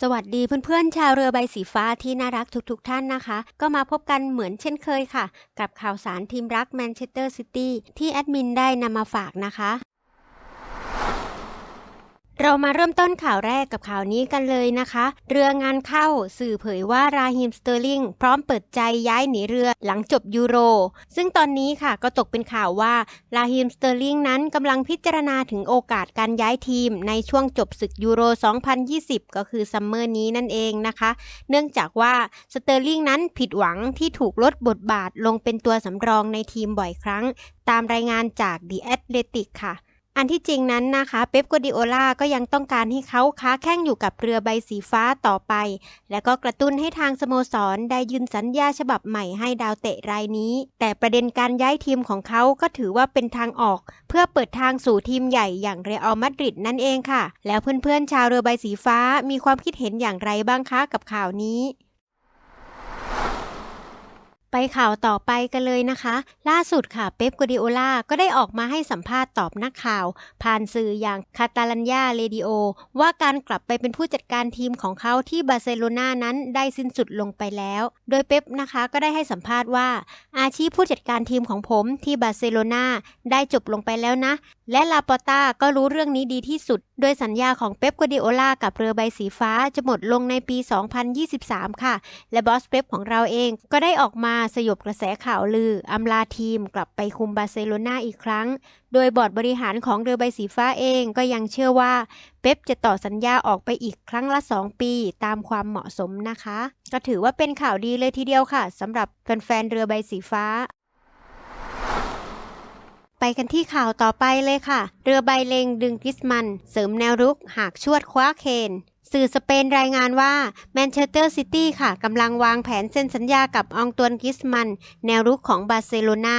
สวัสดีเพื่อนๆ ชาวเรือใบสีฟ้าที่น่ารักทุกๆทท่านนะคะ ก็มาพบกันเหมือนเช่นเคยค่ะ กับข่าวสารทีมรักแมนเชสเตอร์ซิตี้ที่แอดมินได้นำมาฝากนะคะ เรามาเริ่มต้นข่าวแรกกับข่าวนี้กันเลยนะคะ เรืองานเข้าสื่อเผยว่าราฮิมสเตอร์ลิงพร้อมเปิดใจย้ายหนีเรือหลังจบยูโร ซึ่งตอนนี้ค่ะก็ตกเป็นข่าวว่าราฮิมสเตอร์ลิงนั้นกำลังพิจารณาถึงโอกาสการย้ายทีม ในช่วงจบศึกยูโร 2020 ก็คือซัมเมอร์นี้นั่นเองนะคะ เนื่องจากว่าสเตอร์ลิงนั้นผิดหวังที่ถูกลดบทบาทลงเป็นตัวสำรองในทีมบ่อยครั้ง ตามรายงานจาก The Athletic ค่ะ อันที่จริงนั้นนะคะเป๊ปกัวดิโอลาก็ยังต้องการให้เขาค้าแข่งอยู่กับเรือใบสีฟ้าต่อไป และก็กระตุ้นให้ทางสโมสรได้ยืนสัญญาฉบับใหม่ให้ดาวเตะรายนี้ แต่ประเด็นการย้ายทีมของเขาก็ถือว่าเป็นทางออก เพื่อเปิดทางสู่ทีมใหญ่อย่างเรอัลมาดริดนั่นเองค่ะ แล้วเพื่อนๆชาวเรือใบสีฟ้ามีความคิดเห็นอย่างไรบ้างคะกับข่าวนี้ ไปข่าวต่อไปกันเลยนะคะ ล่าสุดค่ะ เป๊ปกัวดิโอลาก็ได้ออกมาให้สัมภาษณ์ตอบนักข่าว ผ่านสื่ออย่างคาตาลัญญาเรดิโอว่าการกลับไปเป็นผู้จัดการทีมของเขาที่บาร์เซโลนานั้นได้สิ้นสุดลงไปแล้ว โดยเป๊ปนะคะก็ได้ให้สัมภาษณ์ว่า อาชีพผู้จัดการทีมของผมที่บาร์เซโลนาได้จบลงไปแล้วนะ และลาปอต้าก็รู้เรื่องนี้ดีที่สุด โดยสัญญาของเป๊ปกัวดิโอลากับเรือใบสีฟ้าจะหมดลงในปี 2023 ค่ะ และบอสเป๊ปของเราเองก็ได้ออกมาสยบกระแสข่าวลืออำลาทีมกลับไปคุมบาร์เซโลนาอีกครั้ง โดยบอร์ดบริหารของเรือใบสีฟ้าเองก็ยังเชื่อว่า เป๊ปจะต่อสัญญาออกไปอีกครั้งละ 2 ปีตามความเหมาะสมนะคะ ก็ถือว่าเป็นข่าวดีเลยทีเดียวค่ะสำหรับแฟนๆเรือใบสีฟ้าไปกันที่ข่าวต่อไปเลยค่ะ เรือใบเลงดึงกิสมัน เสริมแนวรุกหากชวดคว้าเคน สื่อสเปนรายงานว่าแมนเชสเตอร์ซิตี้ค่ะกำลังวางแผนเซ็นสัญญากับอองตวนกิสมัน แนวรุกของบาร์เซโลนา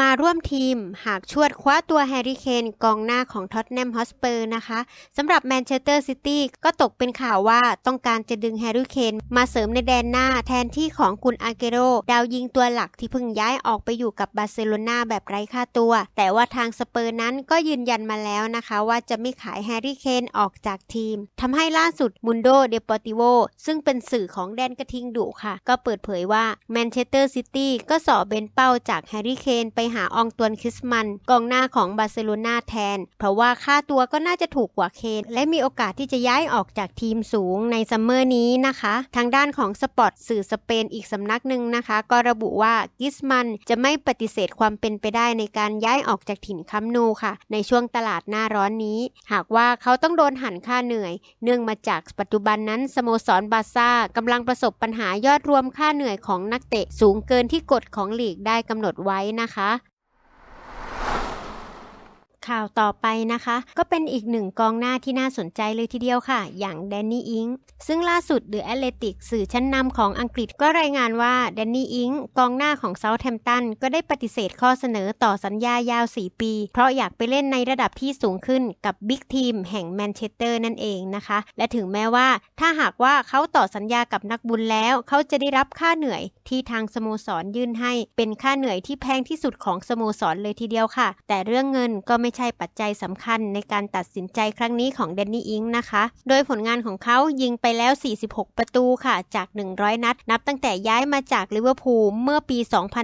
มาร่วมทีมหากชวดคว้าตัวแฮร์รี่เคนกองหน้าของท็อตแนมฮอสเปอร์นะคะสำหรับแมนเชสเตอร์ซิตี้ก็ตกเป็นข่าวว่าต้องการจะดึงแฮร์รี่เคนมาเสริมในแดนหน้าแทนที่ของกุนอาเกโร ดาวยิงตัวหลักที่เพิ่งย้ายออกไปอยู่กับบาร์เซโลนาแบบไร้ค่าตัว แต่ว่าทางสเปอร์นั้นก็ยืนยันมาแล้วนะคะว่าจะไม่ขายแฮร์รี่เคนออกจากทีมทำให้ล่าสุดมุนโดเดปอติโวซึ่งเป็นสื่อของแดนกระทิงดุค่ะ ก็เปิดเผยว่าแมนเชสเตอร์ซิตี้ก็สอบเบนเป้าจากแฮร์รี่เคนไปหาอองตวนคริสมันกองหน้าของบาร์เซโลนาแทน เพราะว่าค่าตัวก็น่าจะถูกกว่าเคนและมีโอกาสที่จะย้ายออกจากทีมสูงในซัมเมอร์นี้นะคะ ทางด้านของสปอร์ตสื่อสเปนอีกสำนักหนึ่งนะคะ ก็ระบุว่ากิสมันจะไม่ปฏิเสธความเป็นไปได้ในการย้ายออกจากถิ่นคัมนูค่ะ ในช่วงตลาดหน้าร้อนนี้ หากว่าเขาต้องโดนหันค่าเหนื่อย เนื่องมาจากปัจจุบันนั้นสโมสรบาร์ซ่ากำลังประสบปัญหายอดรวมค่าเหนื่อยของนักเตะสูงเกินที่กฎของลีกได้กำหนดไว้นะคะ ข่าวต่อไปนะคะ ก็เป็นอีกหนึ่งกองหน้าที่น่าสนใจเลยทีเดียวค่ะ อย่างแดนนี่อิงซึ่งล่าสุดเดอะแอตเลติกสื่อชั้นนำของอังกฤษก็รายงานว่าแดนนี่อิงกองหน้าของเซาท์แฮมป์ตันก็ได้ปฏิเสธข้อเสนอต่อสัญญายาว 4 ปี เพราะอยากไปเล่นในระดับที่สูงขึ้นกับบิ๊กทีมแห่งแมนเชสเตอร์นั่นเองนะคะ และถึงแม้ว่าถ้าหากว่าเขาต่อสัญญากับนักบุญแล้ว เขาจะได้รับค่าเหนื่อยที่ทางสโมสรยื่นให้ เป็นค่าเหนื่อยที่แพงที่สุดของสโมสรเลยทีเดียวค่ะ แต่เรื่องเงินก็ไม่ใช่ปัจจัยสำคัญในการตัดสินใจครั้งนี้ของแดนนี่อิงนะคะ โดยผลงานของเขายิงไปแล้ว 46 ประตูค่ะจาก 100 นัด นับตั้งแต่ย้ายมาจากลิเวอร์พูลเมื่อปี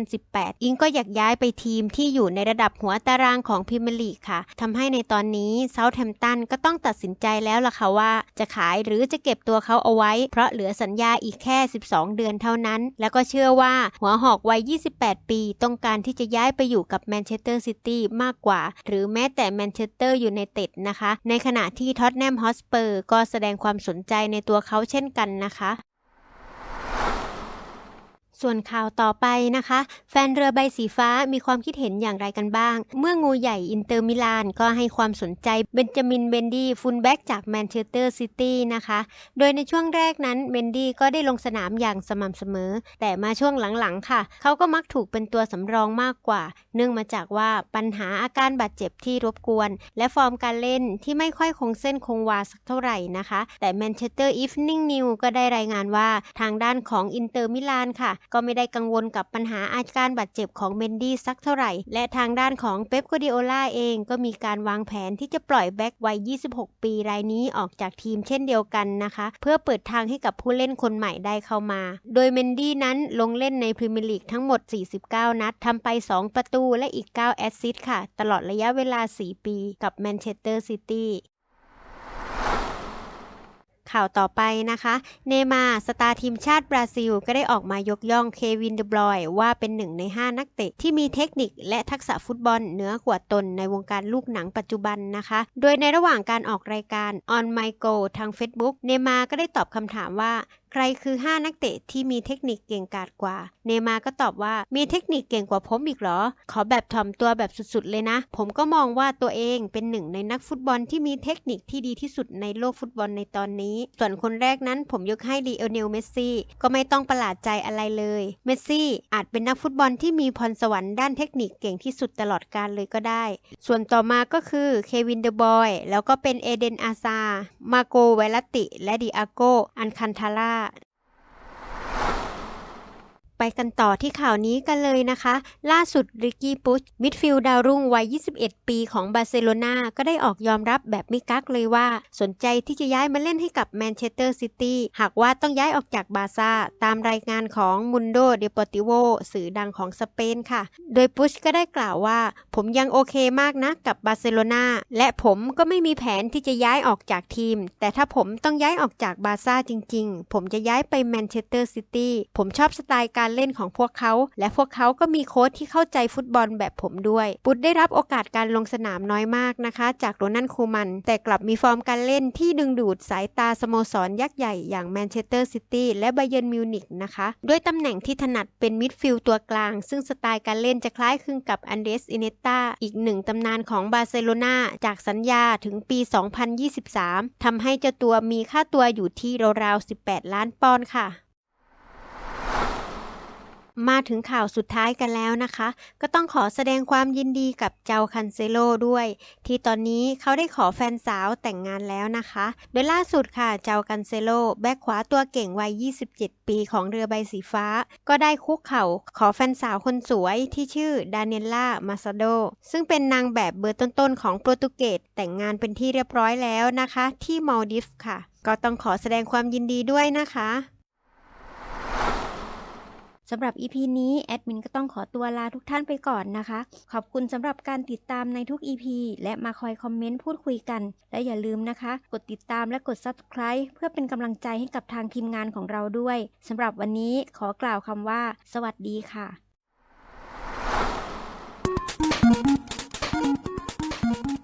2018 อิงก็อยากย้ายไปทีมที่อยู่ในระดับหัวตารางของพรีเมียร์ลีกค่ะทำให้ในตอนนี้เซาท์แฮมป์ตันก็ต้องตัดสินใจแล้วล่ะค่ะว่า จะขายหรือจะเก็บตัวเขาเอาไว้ เพราะเหลือสัญญาอีกแค่ 12 เดือนเท่านั้น แล้วก็เชื่อว่าหัวหอกวัย 28 ปี ต้องการที่จะย้ายไปอยู่กับแมนเชสเตอร์ซิตี้มากกว่า หรือแม้แต่แมนเชสเตอร์อยู่ในเต็ดนะคะ ในขณะที่ท็อตแนมฮอสเปอร์ก็แสดงความสนใจในตัวเขาเช่นกันนะคะ ส่วนข่าวต่อไปนะคะ แฟนเรือใบสีฟ้ามีความคิดเห็นอย่างไรกันบ้าง เมื่องูใหญ่อินเตอร์มิลานก็ให้ความสนใจเบนจามินเบนดี้ฟุลแบ็กจากแมนเชสเตอร์ซิตี้นะคะ โดยในช่วงแรกนั้นเบนดี้ก็ได้ลงสนามอย่างสม่ำเสมอ แต่มาช่วงหลังๆ ค่ะ เขาก็มักถูกเป็นตัวสำรองมากกว่า เนื่องมาจากว่าปัญหาอาการบาดเจ็บที่รบกวน และฟอร์มการเล่นที่ไม่ค่อยคงเส้นคงวาสักเท่าไหร่นะคะ แต่แมนเชสเตอร์อีฟนิ่งนิวก็ได้รายงานว่าทางด้านของอินเตอร์มิลานค่ะก็ไม่ได้กังวลกับปัญหาอาการบาดเจ็บของเมนดี้สักเท่าไหร่ และทางด้านของเป๊ปกัวดิโอลาเองก็มีการวางแผนที่จะปล่อยแบ็กวัย 26 ปีรายนี้ออกจากทีมเช่นเดียวกันนะคะ เพื่อเปิดทางให้กับผู้เล่นคนใหม่ได้เข้ามา โดยเมนดี้นั้นลงเล่นในพรีเมียร์ลีกทั้งหมด 49 นัดทำไป 2 ประตูและอีก 9 แอสซิสต์ค่ะ ตลอดระยะเวลา 4 ปีกับแมนเชสเตอร์ซิตี้ ข่าวต่อไปนะคะ เนมาสตาร์ทีมชาติบราซิล ก็ได้ออกมายกย่องเควินเดบรอยว่าเป็นหนึ่งใน 5 นักเตะ ที่มีเทคนิคและทักษะฟุตบอลเหนือกว่าตนในวงการลูกหนังปัจจุบันนะคะ โดยในระหว่างการออกรายการ On My Go ทาง Facebook เนมาก็ได้ตอบคำถามว่า ใครคือ 5 นักเตะที่มีเทคนิคเก่งกาจกว่า เนมาก็ตอบว่ามีเทคนิคเก่งกว่าผมอีกเหรอ ขอแบบถ่อมตัวแบบสุดๆเลยนะ ผมก็มองว่าตัวเองเป็นหนึ่งในนักฟุตบอลที่มีเทคนิคที่ดีที่สุดในโลกฟุตบอลในตอนนี้ ส่วนคนแรกนั้นผมยกให้ลีโอเนลเมสซี่ก็ไม่ต้องประหลาดใจอะไรเลย เมสซี่อาจเป็นนักฟุตบอลที่มีพรสวรรค์ด้านเทคนิคเก่งที่สุดตลอดกาลเลยก็ได้ ส่วนต่อมาก็คือเควินเดอบอยแล้วก็เป็นเอเดนอาซามาโกไวลติ และดิอาโกอันคันทาร่า that ไปกันต่อที่ข่าวนี้กันเลยนะคะ ล่าสุดริกกี้ปุชมิดฟิลด์ดาวรุ่งวัย 21 ปีของบาร์เซโลนาก็ได้ออกยอมรับแบบไม่กักเลยว่า สนใจที่จะย้ายมาเล่นให้กับแมนเชสเตอร์ซิตี้หากว่าต้องย้ายออกจากบาร์ซ่า ตามรายงานของมุนโดเดปอติโวสื่อดังของสเปนค่ะ โดยปุชก็ได้กล่าวว่า ผมยังโอเคมากนะกับบาร์เซโลนาและผมก็ไม่มีแผนที่จะย้ายออกจากทีม แต่ถ้าผมต้องย้ายออกจากบาร์ซ่าจริง ๆ ผมจะย้ายไปแมนเชสเตอร์ซิตี้ผมชอบสไตล์การเล่นของพวกเขา และพวกเขาก็มีโค้ชที่เข้าใจฟุตบอลแบบผมด้วย ปุตได้รับโอกาสการลงสนามน้อยมากนะคะ จากโรนันคูมัน แต่กลับมีฟอร์มการเล่นที่ดึงดูดสายตาสโมสรยักษ์ใหญ่อย่างแมนเชสเตอร์ซิตี้และไบเยนมิวนิกนะคะด้วยตำแหน่งที่ถนัดเป็นมิดฟิลด์ตัวกลาง ซึ่งสไตล์การเล่นจะคล้ายคลึงกับอันเดรสอินเนต้าอีกหนึ่งตำนานของบาร์เซโลนาจากสัญญาถึงปี 2023 ทำให้เจ้าตัวมีค่าตัวอยู่ที่ราวๆ18 ล้านปอนด์ค่ะ มาถึงข่าวสุดท้ายกันแล้วนะคะ ก็ต้องขอแสดงความยินดีกับเจ้าคันเซโลด้วย ที่ตอนนี้เขาได้ขอแฟนสาวแต่งงานแล้วนะคะ โดยล่าสุดค่ะเจ้าคันเซโลแบ็คขวาตัวเก่งวัย 27 ปีของเรือใบสีฟ้า ก็ได้คุกเข่าขอแฟนสาวคนสวยที่ชื่อดาเนล่ามาซาโดซึ่งเป็นนางแบบเบอร์ต้นๆของโปรตุเกสแต่งงานเป็นที่เรียบร้อยแล้วนะคะ ที่มาลดิฟส์ค่ะ ก็ต้องขอแสดงความยินดีด้วยนะคะ สำหรับ EP นี้แอดมินก็ต้องขอตัวลาทุกท่านไปก่อนนะคะ ขอบคุณสำหรับการติดตามในทุก EP และมาคอยคอมเมนต์พูดคุยกัน และอย่าลืมนะคะ กดติดตามและกด Subscribe เพื่อเป็นกำลังใจให้กับทางทีมงานของเราด้วยสำหรับวันนี้ขอกล่าวคำว่า สวัสดีค่ะ Thank you.